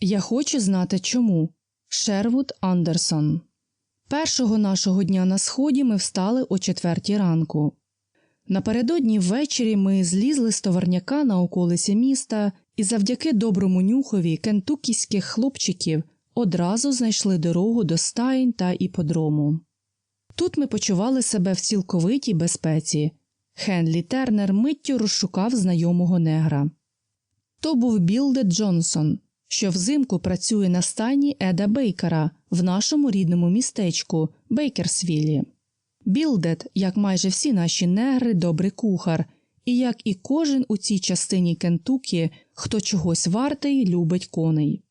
Я хочу знати чому. Шервуд Андерсон. Першого нашого дня на сході ми встали о четвертій ранку. Напередодні ввечері ми злізли з товарняка на околиці міста і завдяки доброму нюхові кентуккійських хлопчиків одразу знайшли дорогу до стаїнь та іподрому. Тут ми почували себе в цілковитій безпеці. Хенлі Тернер миттю розшукав знайомого негра. То був Білдет Джонсон, що взимку працює на стайні Еда Бейкера в нашому рідному містечку Бейкерсвілі. Білдет, як майже всі наші негри, добрий кухар, і як і кожен у цій частині Кентукі, хто чогось вартий, любить коней.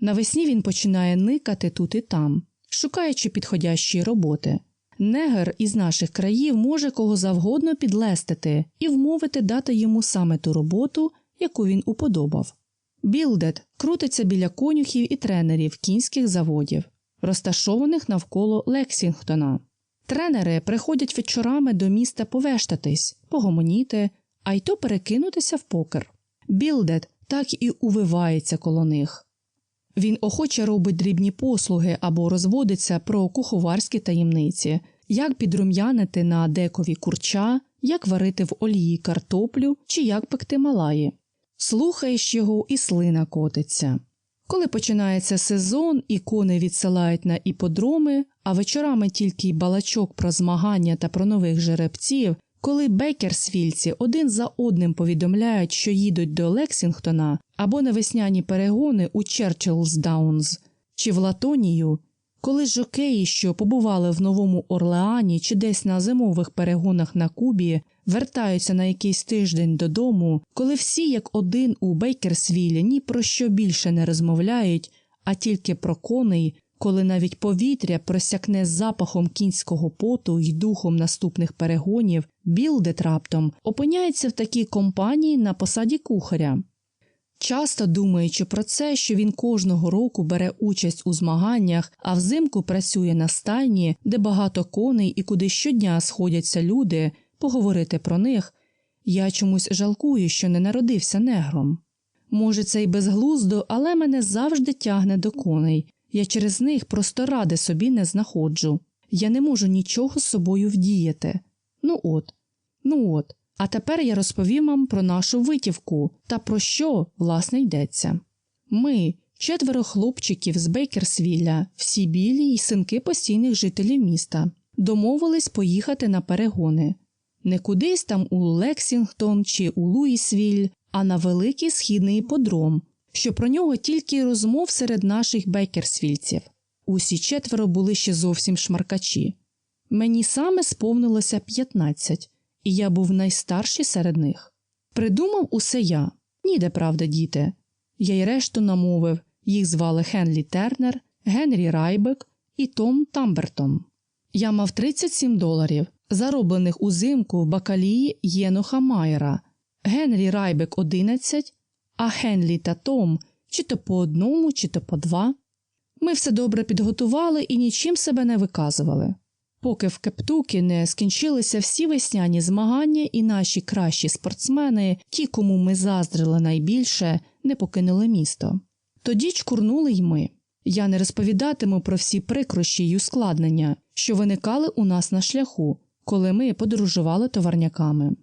Навесні він починає никати тут і там, шукаючи підходящої роботи. Негр із наших країв може кого завгодно підлестити і вмовити дати йому саме ту роботу, яку він уподобав. Білдет крутиться біля конюхів і тренерів кінських заводів, розташованих навколо Лексінгтона. Тренери приходять вечорами до міста повештатись, погомоніти, а й то перекинутися в покер. Білдет так і увивається коло них. Він охоче робить дрібні послуги або розводиться про куховарські таємниці, як підрум'янити на декові курча, як варити в олії картоплю чи як пекти малаї. Слухаєш його, і слина котиться. Коли починається сезон і кони відсилають на іподроми, а вечорами тільки й балачок про змагання та про нових жеребців, коли бейкерсвільці один за одним повідомляють, що їдуть до Лексінгтона або на весняні перегони у Черчиллсдаунз чи в Латонію, коли жокеї, що побували в Новому Орлеані чи десь на зимових перегонах на Кубі, вертаються на якийсь тиждень додому, коли всі як один у Бейкерсвілі ні про що більше не розмовляють, а тільки про коней, коли навіть повітря просякне запахом кінського поту й духом наступних перегонів, Білдет раптом опиняється в такій компанії на посаді кухаря. Часто думаючи про це, що він кожного року бере участь у змаганнях, а взимку працює на стайні, де багато коней і куди щодня сходяться люди, поговорити про них, я чомусь жалкую, що не народився негром. Може, це й безглуздо, але мене завжди тягне до коней. Я через них просто ради собі не знаходжу. Я не можу нічого з собою вдіяти. Ну от, ну от. А тепер я розповім вам про нашу витівку та про що, власне, йдеться. Ми, четверо хлопчиків з Бейкерсвілля, всі білі й синки постійних жителів міста, домовились поїхати на перегони. Не кудись там у Лексінгтон чи у Луїсвіль, а на великий східний іподром, що про нього тільки розмов серед наших бейкерсвільців. Усі четверо були ще зовсім шмаркачі. Мені саме сповнилося 15, і я був найстарший серед них. Придумав усе я, ніде правда, діти. Я й решту намовив, їх звали Хенлі Тернер, Генрі Райбек і Том Тамбертон. Я мав 37 доларів, зароблених узимку в бакалії Єноха Майера, Генрі Райбек 11, а Хенлі та Том чи то по одному, чи то по два. Ми все добре підготували і нічим себе не виказували. Поки в Кептукі не скінчилися всі весняні змагання, і наші кращі спортсмени, ті, кому ми заздрили найбільше, не покинули місто. Тоді чкурнули й ми. Я не розповідатиму про всі прикрощі й ускладнення, що виникали у нас на шляху, коли ми подорожували товарняками.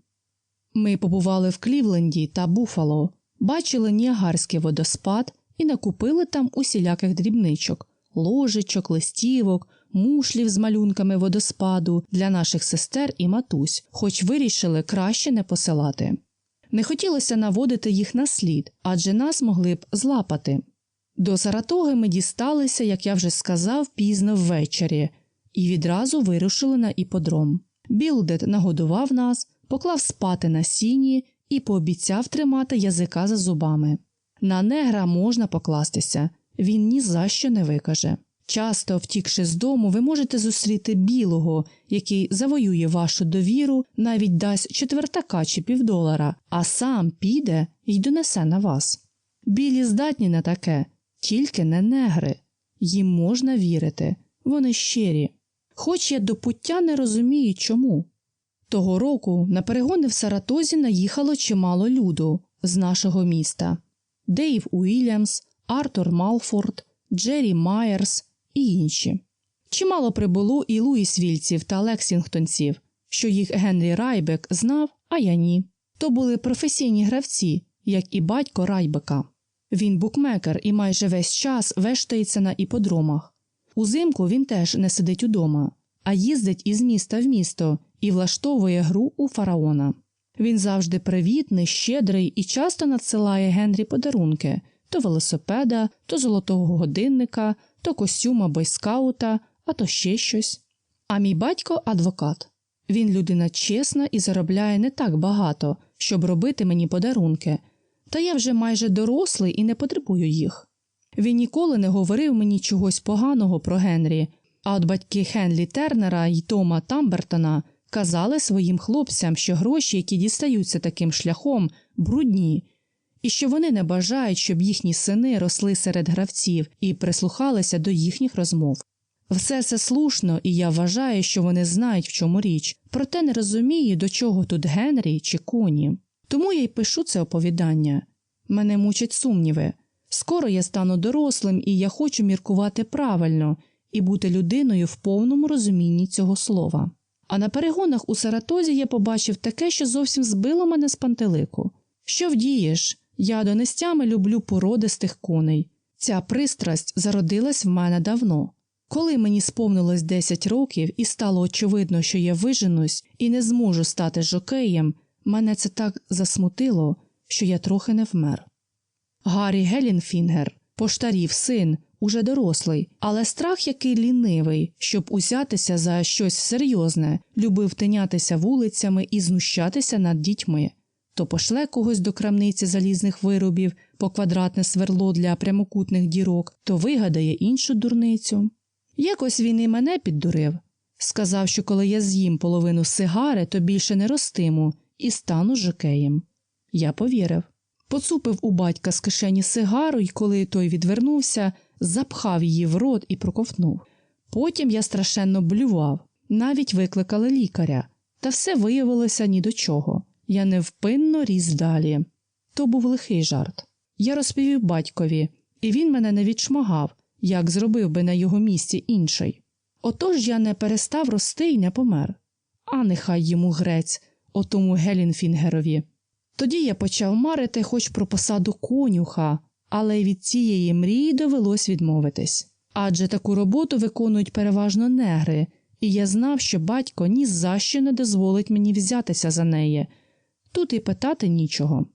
Ми побували в Клівленді та Буфало, бачили Ніагарський водоспад і накупили там усіляких дрібничок, ложечок, листівок, мушлів з малюнками водоспаду для наших сестер і матусь, хоч вирішили краще не посилати. Не хотілося наводити їх на слід, адже нас могли б злапати. До Саратоги ми дісталися, як я вже сказав, пізно ввечері, і відразу вирушили на іподром. Білдет нагодував нас, поклав спати на сіні і пообіцяв тримати язика за зубами. На негра можна покластися, він ні за що не викаже. Часто, втікши з дому, ви можете зустріти білого, який завоює вашу довіру, навіть дасть четвертака чи півдолара, а сам піде й донесе на вас. Білі здатні на таке, тільки не негри. Їм можна вірити, вони щирі. Хоч я до пуття не розумію чому. Того року на перегони в Саратозі наїхало чимало люду з нашого міста Дейв Уільямс, Артур Малфорд, Джері Майерс і інші. Чимало прибуло і Луїсвільців та Лексінгтонців, що їх Генрі Райбек знав, а я ні. То були професійні гравці, як і батько Райбека. Він букмекер і майже весь час вештається на іподромах. Узимку він теж не сидить удома, а їздить із міста в місто і влаштовує гру у фараона. Він завжди привітний, щедрий і часто надсилає Генрі подарунки то велосипеда, то золотого годинника, то костюма бойскаута, а то ще щось. А мій батько адвокат. Він людина чесна і заробляє не так багато, щоб робити мені подарунки, та я вже майже дорослий і не потребую їх. Він ніколи не говорив мені чогось поганого про Генрі, а от батьки Хенлі Тернера і Тома Тамбертона казали своїм хлопцям, що гроші, які дістаються таким шляхом, брудні, і що вони не бажають, щоб їхні сини росли серед гравців і прислухалися до їхніх розмов. Все це слушно, і я вважаю, що вони знають, в чому річ, проте не розумію, до чого тут Генрі чи коні. Тому я й пишу це оповідання. Мене мучать сумніви. Скоро я стану дорослим, і я хочу міркувати правильно і бути людиною в повному розумінні цього слова. А на перегонах у Саратозі я побачив таке, що зовсім збило мене з пантелику. Що вдієш? Я донестями люблю породистих коней. Ця пристрасть зародилась в мене давно. Коли мені сповнилось 10 років і стало очевидно, що я виженусь і не зможу стати жокеєм, мене це так засмутило, що я трохи не вмер. Гаррі Гелінфінгер, поштарів син, уже дорослий, але страх який лінивий, щоб узятися за щось серйозне, любив тинятися вулицями і знущатися над дітьми. То пошле когось до крамниці залізних виробів по квадратне сверло для прямокутних дірок, то вигадає іншу дурницю. Якось він і мене піддурив. Сказав, що коли я з'їм половину сигари, то більше не ростиму і стану жокеєм. Я повірив. Поцупив у батька з кишені сигару і, коли той відвернувся, запхав її в рот і проковтнув. Потім я страшенно блював, навіть викликали лікаря, та все виявилося ні до чого. Я невпинно ріс далі. То був лихий жарт. Я розповів батькові, і він мене не відшмагав, як зробив би на його місці інший. Отож я не перестав рости і не помер. А нехай йому грець, отому Гелінфінгерові. Тоді я почав марити хоч про посаду конюха, але від цієї мрії довелось відмовитись. Адже таку роботу виконують переважно негри, і я знав, що батько ні за що не дозволить мені взятися за неї. Тут і питати нічого.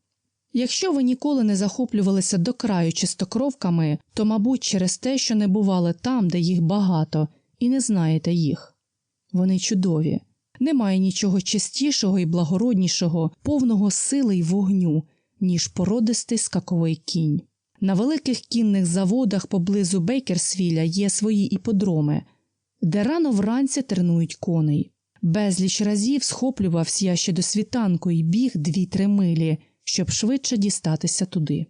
Якщо ви ніколи не захоплювалися до краю чистокровками, то, мабуть, через те, що не бували там, де їх багато, і не знаєте їх. Вони чудові. Немає нічого чистішого і благороднішого, повного сили й вогню, ніж породистий скаковий кінь. На великих кінних заводах поблизу Бейкерсвіля є свої іподроми, де рано вранці тренують коней. Безліч разів схоплювався я ще до світанку і біг дві-три милі, щоб швидше дістатися туди.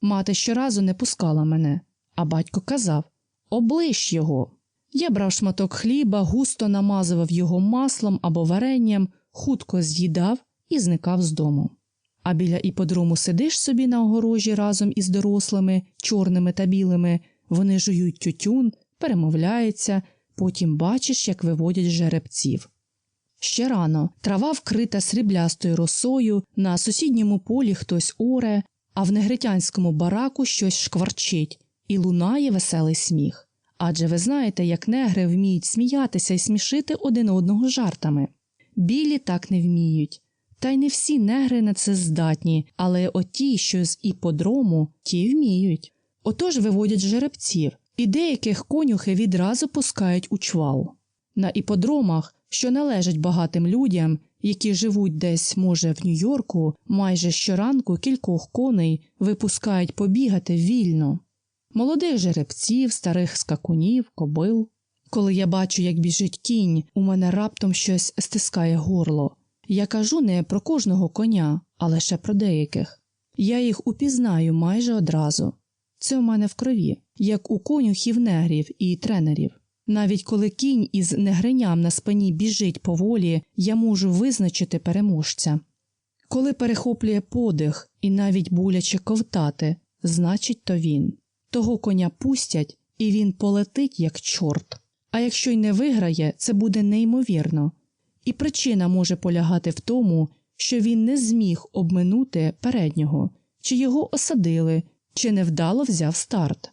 Мати щоразу не пускала мене, а батько казав оближ його. Я брав шматок хліба, густо намазував його маслом або варенням, хутко з'їдав і зникав з дому. А біля іподрому сидиш собі на огорожі разом із дорослими, чорними та білими, вони жують тютюн, перемовляються, потім бачиш, як виводять жеребців. Ще рано трава вкрита сріблястою росою, на сусідньому полі хтось оре, а в негритянському бараку щось шкварчить і лунає веселий сміх. Адже ви знаєте, як негри вміють сміятися і смішити один одного жартами. Білі так не вміють. Та й не всі негри на це здатні, але оті, що з іподрому, ті вміють. Отож виводять жеребців, і деяких конюхи відразу пускають у чвал. На іподромах, що належать багатим людям, які живуть десь, може, в Нью-Йорку, майже щоранку кількох коней випускають побігати вільно. Молодих жеребців, старих скакунів, кобил. Коли я бачу, як біжить кінь, у мене раптом щось стискає горло. Я кажу не про кожного коня, а лише про деяких. Я їх упізнаю майже одразу. Це у мене в крові, як у конюхів негрів і тренерів. Навіть коли кінь із негриням на спині біжить поволі, я можу визначити переможця. Коли перехоплює подих і навіть боляче ковтати, значить, то він. Того коня пустять, і він полетить як чорт. А якщо й не виграє, це буде неймовірно. І причина може полягати в тому, що він не зміг обминути переднього, чи його осадили, чи невдало взяв старт.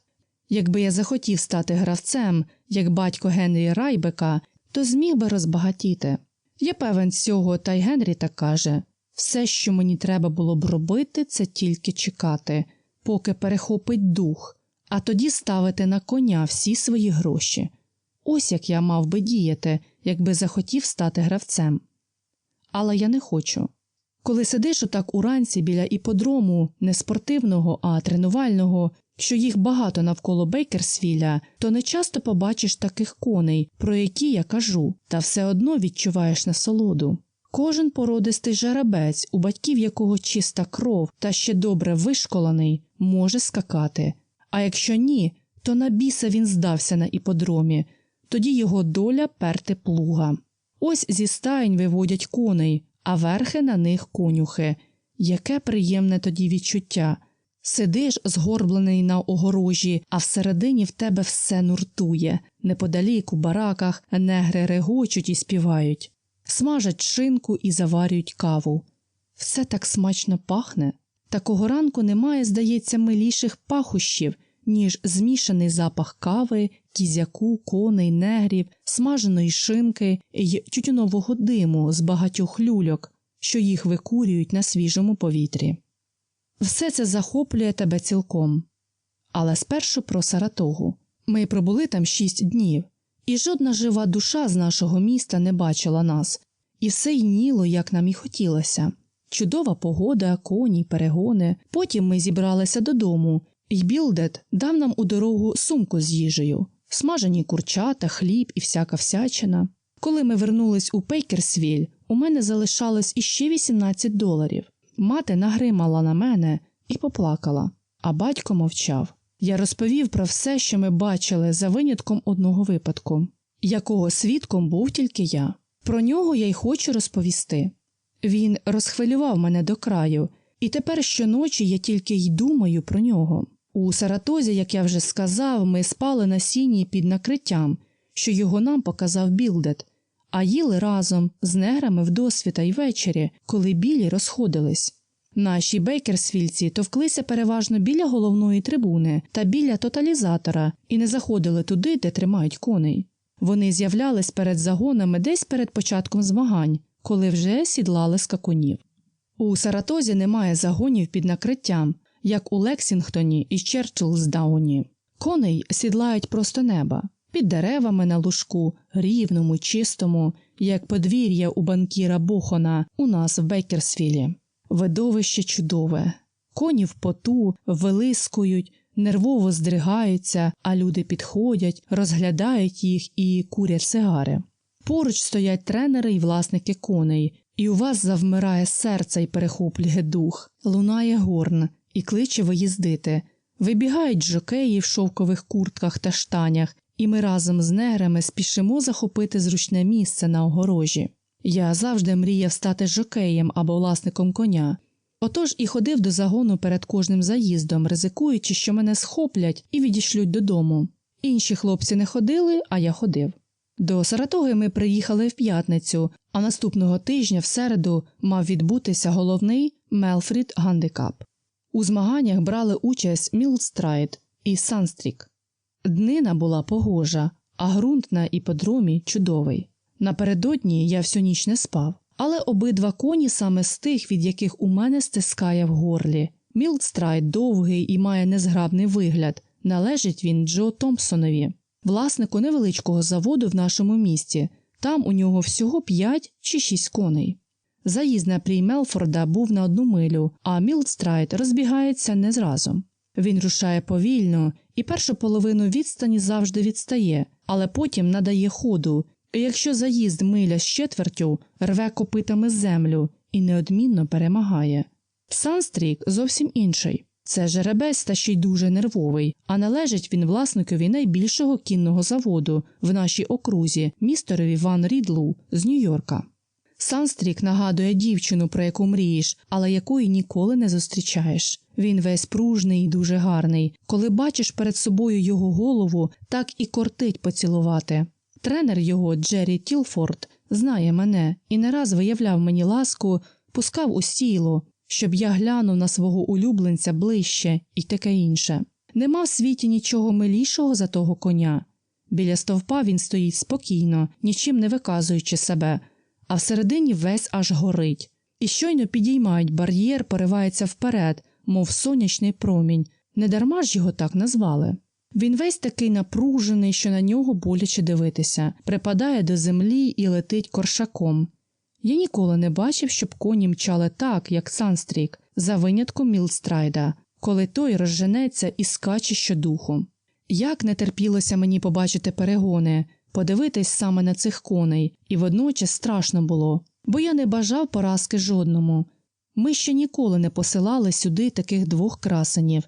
Якби я захотів стати гравцем, як батько Генрі Райбека, то зміг би розбагатіти. Я певен цього, та й Генрі так каже все, що мені треба було б робити, це тільки чекати, поки перехопить дух, а тоді ставити на коня всі свої гроші. Ось як я мав би діяти, якби захотів стати гравцем. Але я не хочу. Коли сидиш отак уранці біля іподрому, не спортивного, а тренувального, що їх багато навколо Бейкерсвіля, то не часто побачиш таких коней, про які я кажу, та все одно відчуваєш насолоду. Кожен породистий жеребець, у батьків якого чиста кров та ще добре вишколений, може скакати. А якщо ні, то на біса він здався на іподромі, тоді його доля перти плуга. Ось зі стаєнь виводять коней, а верхи на них конюхи. Яке приємне тоді відчуття. Сидиш згорблений на огорожі, а всередині в тебе все нуртує. Неподалік у бараках негри регочуть і співають, смажать шинку і заварюють каву. Все так смачно пахне. Такого ранку немає, здається, миліших пахощів, ніж змішаний запах кави, кізяку, коней, негрів, смаженої шинки й тютюнового диму з багатьох люльок, що їх викурюють на свіжому повітрі. Все це захоплює тебе цілком. Але спершу про Саратогу. Ми пробули там шість днів, і жодна жива душа з нашого міста не бачила нас, і все йніло, як нам і хотілося. Чудова погода, коні, перегони. Потім ми зібралися додому, і Білдет дав нам у дорогу сумку з їжею, смажені курчата, хліб і всяка всячина. Коли ми вернулись у Пейкерсвіль, у мене залишалось іще 18 доларів. Мати нагримала на мене і поплакала, а батько мовчав. Я розповів про все, що ми бачили, за винятком одного випадку, якого свідком був тільки я. Про нього я й хочу розповісти. Він розхвилював мене до краю, і тепер щоночі я тільки й думаю про нього. У Саратозі, як я вже сказав, ми спали на сіні під накриттям, що його нам показав Білдет, а їли разом з неграми вдосвіта й ввечері, коли білі розходились. Наші бейкерсвільці товклися переважно біля головної трибуни та біля тоталізатора і не заходили туди, де тримають коней. Вони з'являлись перед загонами десь перед початком змагань, коли вже сідлали скакунів. У Саратозі немає загонів під накриттям, як у Лексінгтоні і Черчиллсдауні. Коней сідлають просто неба, під деревами на лужку, рівному, чистому, як подвір'я у банкіра Бохона у нас в Бейкерсвілі. Видовище чудове. Коні в поту вилискують, нервово здригаються, а люди підходять, розглядають їх і курять сигари. Поруч стоять тренери і власники коней, і у вас завмирає серце і перехоплює дух, лунає горн і кличе виїздити. Вибігають жокеї в шовкових куртках та штанях, і ми разом з неграми спішимо захопити зручне місце на огорожі. Я завжди мріяв стати жокеєм або власником коня. Отож і ходив до загону перед кожним заїздом, ризикуючи, що мене схоплять і відішлють додому. Інші хлопці не ходили, а я ходив. До Саратоги ми приїхали в п'ятницю, а наступного тижня в середу мав відбутися головний Мелфрід Гандикап. У змаганнях брали участь Мілстрайт і Санстрік. Днина була погожа, а ґрунт на іподромі чудовий. Напередодні я всю ніч не спав, але обидва коні саме з тих, від яких у мене стискає в горлі. Мілстрайт довгий і має незграбний вигляд. Належить він Джо Томпсонові, власнику невеличкого заводу в нашому місті. Там у нього всього 5 чи 6 коней. Заїзд на прій Мелфорда був на одну милю, а Мілстрайт розбігається не зразу. Він рушає повільно і першу половину відстані завжди відстає, але потім надає ходу, і якщо заїзд миля з четвертю, рве копитами землю і неодмінно перемагає. Санстрік зовсім інший. Це жеребець та ще й дуже нервовий, а належить він власникові найбільшого кінного заводу в нашій окрузі, містерові Ван Рідлу з Нью-Йорка. Санстрік нагадує дівчину, про яку мрієш, але якої ніколи не зустрічаєш. Він весь пружний і дуже гарний. Коли бачиш перед собою його голову, так і кортить поцілувати. Тренер його, Джері Тілфорд, знає мене і не раз виявляв мені ласку, пускав у сіло, щоб я глянув на свого улюбленця ближче і таке інше. Нема в світі нічого милішого за того коня. Біля стовпа він стоїть спокійно, нічим не виказуючи себе, а всередині весь аж горить. І щойно підіймають бар'єр, поривається вперед, мов сонячний промінь. Недарма ж його так назвали. Він весь такий напружений, що на нього боляче дивитися, припадає до землі і летить коршаком. Я ніколи не бачив, щоб коні мчали так, як Санстрік, за винятком Мілстрайда, коли той розженеться і скаче щодуху. Як не терпілося мені побачити перегони, подивитись саме на цих коней, і водночас страшно було, бо я не бажав поразки жодному. Ми ще ніколи не посилали сюди таких двох красенів.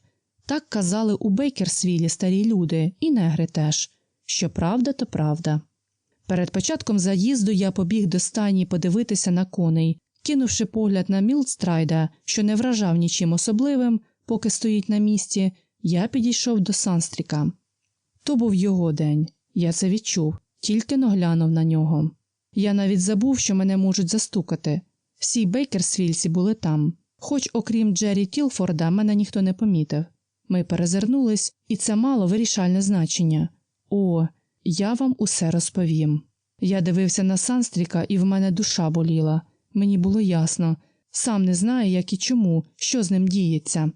Так казали у Бейкерсвілі старі люди, і негри теж. Що правда, то правда. Перед початком заїзду я побіг до стайні подивитися на коней, кинувши погляд на Мілстрайда, що не вражав нічим особливим, поки стоїть на місці, я підійшов до Санстріка. То був його день, я це відчув, тільки но глянув на нього. Я навіть забув, що мене можуть застукати. Всі Бейкерсвільці були там, хоч, окрім Джері Тілфорда, мене ніхто не помітив. Ми перезирнулись, і це мало вирішальне значення. О, я вам усе розповім. Я дивився на Санстріка, і в мене душа боліла. Мені було ясно. Сам не знаю, як і чому, що з ним діється.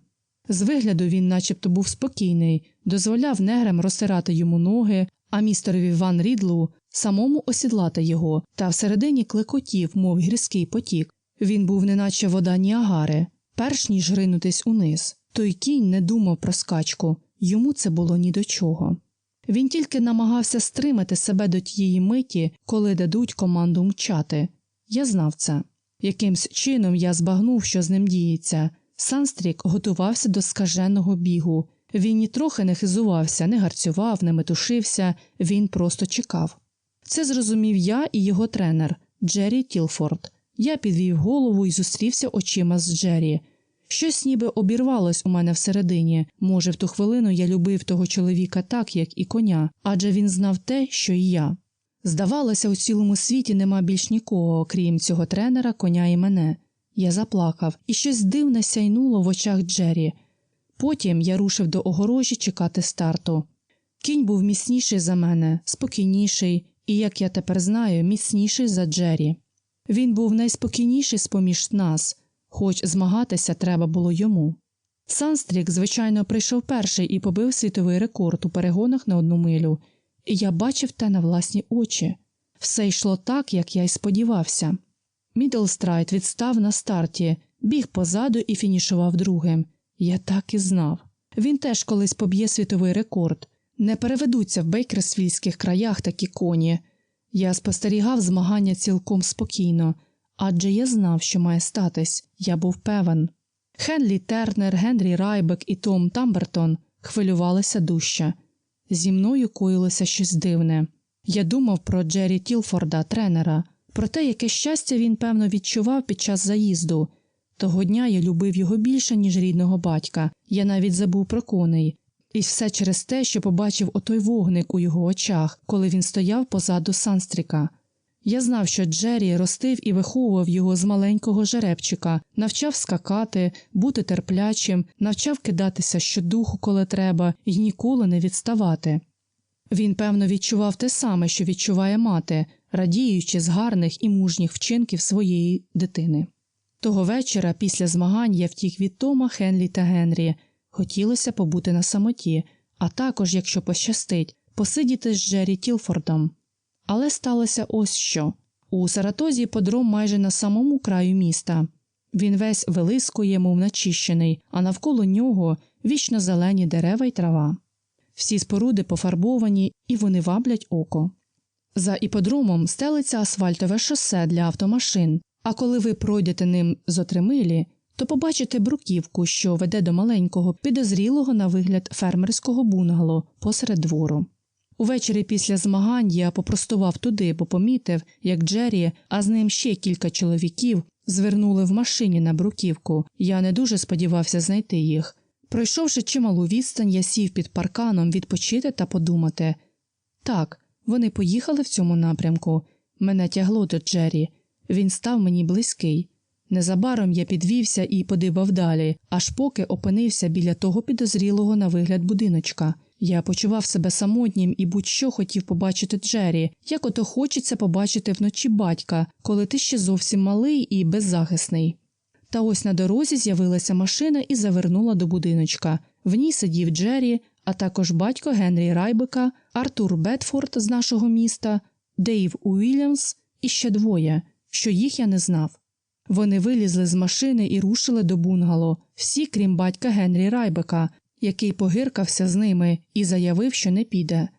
З вигляду він начебто був спокійний, дозволяв неграм розтирати йому ноги, а містерові Ван Рідлу самому осідлати його, та всередині клекотів, мов гірський потік. Він був неначе вода Ніагари, перш ніж ринутись униз. Той кінь не думав про скачку, йому це було ні до чого. Він тільки намагався стримати себе до тієї миті, коли дадуть команду мчати. Я знав це. Якимсь чином я збагнув, що з ним діється. Санстрік готувався до скаженого бігу. Він нітрохи не хизувався, не гарцював, не метушився, він просто чекав. Це зрозумів я і його тренер Джері Тілфорд. Я підвів голову і зустрівся очима з Джері. Щось ніби обірвалось у мене всередині. Може, в ту хвилину я любив того чоловіка так, як і коня, адже він знав те, що і я. Здавалося, у цілому світі нема більш нікого, окрім цього тренера, коня і мене. Я заплакав, і щось дивне сяйнуло в очах Джері. Потім я рушив до огорожі чекати старту. Кінь був міцніший за мене, спокійніший і, як я тепер знаю, міцніший за Джері. Він був найспокійніший з поміж нас, хоч змагатися треба було йому. Санстрік, звичайно, прийшов перший і побив світовий рекорд у перегонах на одну милю, і я бачив те на власні очі. Все йшло так, як я й сподівався. Мідлстрайт відстав на старті, біг позаду і фінішував другим. Я так і знав. Він теж колись поб'є світовий рекорд. Не переведуться в бейкерсвільських краях такі коні. Я спостерігав змагання цілком спокійно, адже я знав, що має статись, я був певен. Хенлі Тернер, Генрі Райбек і Том Тамбертон хвилювалися дужче. Зі мною коїлося щось дивне. Я думав про Джері Тілфорда, тренера, про те, яке щастя він, певно, відчував під час заїзду. Того дня я любив його більше, ніж рідного батька, я навіть забув про коней. І все через те, що побачив отой вогник у його очах, коли він стояв позаду Санстріка. Я знав, що Джері ростив і виховував його з маленького жеребчика, навчав скакати, бути терплячим, навчав кидатися щодуху, коли треба, і ніколи не відставати. Він, певно, відчував те саме, що відчуває мати, радіючи з гарних і мужніх вчинків своєї дитини. Того вечора, після змагань, я втік від Тома, Хенлі та Генрі. Хотілося побути на самоті, а також, якщо пощастить, посидіти з Джері Тілфордом. Але сталося ось що. У Саратозі подром майже на самому краю міста. Він весь вилискує, мов начищений, а навколо нього вічно зелені дерева й трава. Всі споруди пофарбовані і вони ваблять око. За іподромом стелиться асфальтове шосе для автомашин, а коли ви пройдете ним зо три милі, то побачите бруківку, що веде до маленького, підозрілого на вигляд фермерського бунгало посеред двору. Увечері після змагань я попростував туди, бо помітив, як Джері, а з ним ще кілька чоловіків, звернули в машині на бруківку. Я не дуже сподівався знайти їх. Пройшовши чималу відстань, я сів під парканом відпочити та подумати. Так, вони поїхали в цьому напрямку. Мене тягло до Джері. Він став мені близький. Незабаром я підвівся і подибав далі, аж поки опинився біля того підозрілого на вигляд будиночка. Я почував себе самотнім і будь-що хотів побачити Джері, як ото хочеться побачити вночі батька, коли ти ще зовсім малий і беззахисний. Та ось на дорозі з'явилася машина і завернула до будиночка. В ній сидів Джері, а також батько Генрі Райбека, Артур Бетфорд з нашого міста, Дейв Уільямс і ще двоє, що їх я не знав. Вони вилізли з машини і рушили до бунгало, всі крім батька Генрі Райбека, який погиркався з ними і заявив, що не піде.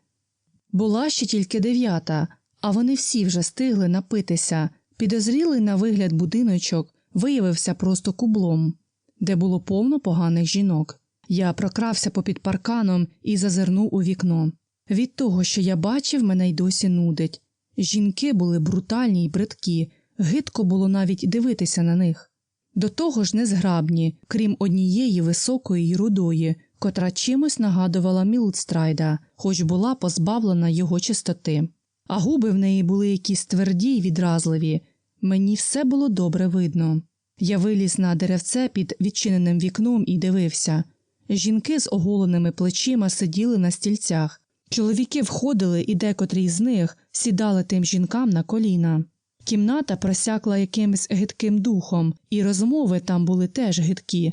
Була ще тільки дев'ята, а вони всі вже стигли напитися. Підозрілий на вигляд будиночок виявився просто кублом, де було повно поганих жінок. Я прокрався попід парканом і зазирнув у вікно. Від того, що я бачив, мене й досі нудить. Жінки були брутальні й бридкі, гидко було навіть дивитися на них. До того ж незграбні, крім однієї високої й рудої, котра чимось нагадувала Мілдстрайда, хоч була позбавлена його чистоти. А губи в неї були якісь тверді й відразливі. Мені все було добре видно. Я виліз на деревце під відчиненим вікном і дивився. Жінки з оголеними плечима сиділи на стільцях. Чоловіки входили, і декотрі з них сідали тим жінкам на коліна. Кімната просякла якимось гидким духом, і розмови там були теж гидкі.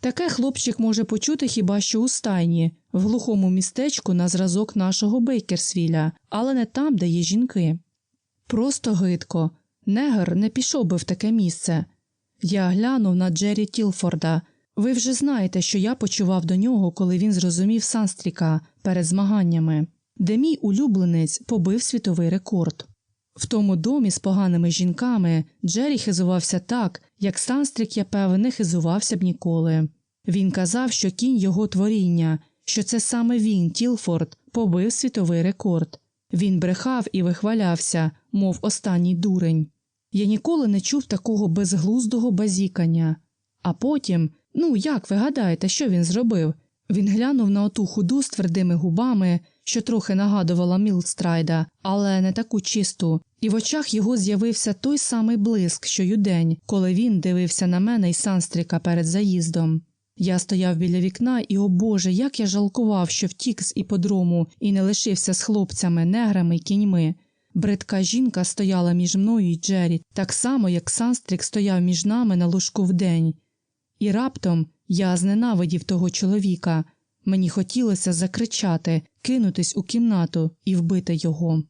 Таке хлопчик може почути хіба що у стайні, в глухому містечку на зразок нашого Бейкерсвіля, але не там, де є жінки. Просто гидко. Негр не пішов би в таке місце. Я глянув на Джері Тілфорда. Ви вже знаєте, що я почував до нього, коли він зрозумів Санстріка перед змаганнями, де мій улюбленець побив світовий рекорд. В тому домі з поганими жінками Джері хизувався так, як Санстрік, я певен, не хизувався б ніколи. Він казав, що кінь його творіння, що це саме він, Тілфорд, побив світовий рекорд. Він брехав і вихвалявся, мов останній дурень. Я ніколи не чув такого безглуздого базікання. А потім, ну як ви гадаєте, що він зробив? Він глянув на оту худу з твердими губами, що трохи нагадувала Мілстрайда, але не таку чисту, і в очах його з'явився той самий блиск, що й удень, коли він дивився на мене й Санстріка перед заїздом. Я стояв біля вікна, і, о Боже, як я жалкував, що втік з іподрому і не лишився з хлопцями, неграми й кіньми. Бридка жінка стояла між мною і Джері, так само, як Санстрік стояв між нами на ложку вдень. І раптом я зненавидів того чоловіка. Мені хотілося закричати, кинутись у кімнату і вбити його.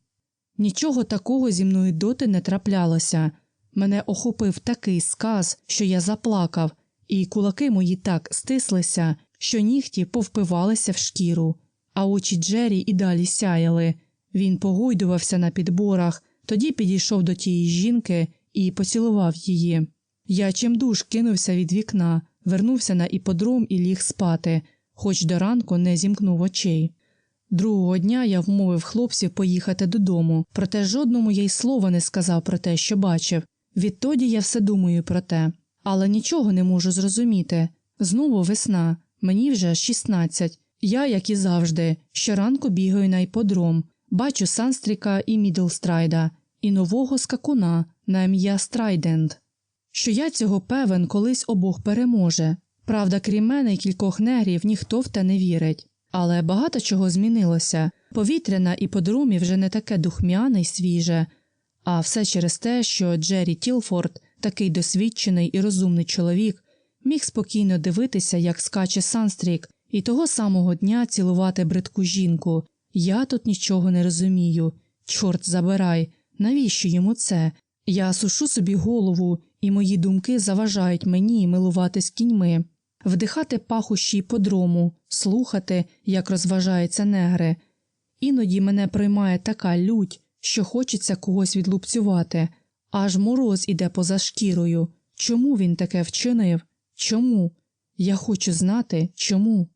Нічого такого зі мною доти не траплялося. Мене охопив такий сказ, що я заплакав, і кулаки мої так стислися, що нігті повпивалися в шкіру, а очі Джері і далі сяяли. Він погойдувався на підборах, тоді підійшов до тієї жінки і поцілував її. Я чимдуж кинувся від вікна, вернувся на іподром і ліг спати, хоч до ранку не зімкнув очей. Другого дня я вмовив хлопців поїхати додому, проте жодному я й слова не сказав про те, що бачив. Відтоді я все думаю про те, але нічого не можу зрозуміти. Знову весна, мені вже 16. Я, як і завжди, щоранку бігаю на іподром, бачу Санстріка і Мідлстрайда, і нового скакуна на ім'я Страйденд. Що я цього певен колись обох переможе. Правда, крім мене і кількох негрів, ніхто в те не вірить. Але багато чого змінилося. Повітря на іподрумі вже не таке духмяне й свіже, а все через те, що Джері Тілфорд, такий досвідчений і розумний чоловік, міг спокійно дивитися, як скаче Санстрік, і того самого дня цілувати бридку жінку. Я тут нічого не розумію. Чорт забирай, навіщо йому це? Я сушу собі голову, і мої думки заважають мені милуватись кіньми, вдихати пахущі подрому, слухати, як розважаються негри. Іноді мене приймає така лють, що хочеться когось відлупцювати, аж мороз іде поза шкірою. Чому він таке вчинив? Чому? Я хочу знати, чому.